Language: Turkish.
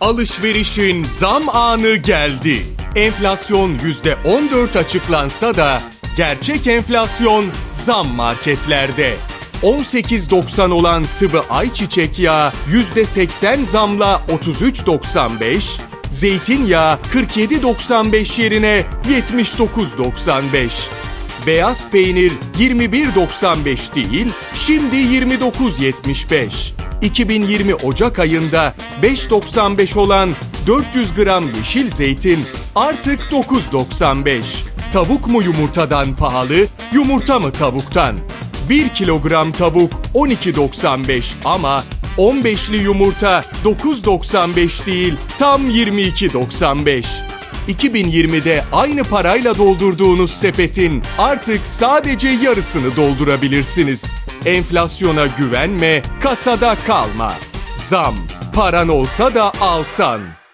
Alışverişin zam anı geldi. Enflasyon %14 açıklansa da gerçek enflasyon zam marketlerde. 18.90 olan sıvı ayçiçek yağı %80 zamla 33.95, zeytinyağı 47.95 yerine 79.95. Beyaz peynir 21.95 değil, şimdi 29.75. 2020 Ocak ayında 5.95 olan 400 gram yeşil zeytin artık 9.95. Tavuk mu yumurtadan pahalı, yumurta mı tavuktan? 1 kilogram tavuk 12.95 ama 15'li yumurta 9.95 değil tam 22.95. 2020'de aynı parayla doldurduğunuz sepetin artık sadece yarısını doldurabilirsiniz. Enflasyona güvenme, kasada kalma. Zam, paran olsa da alsan.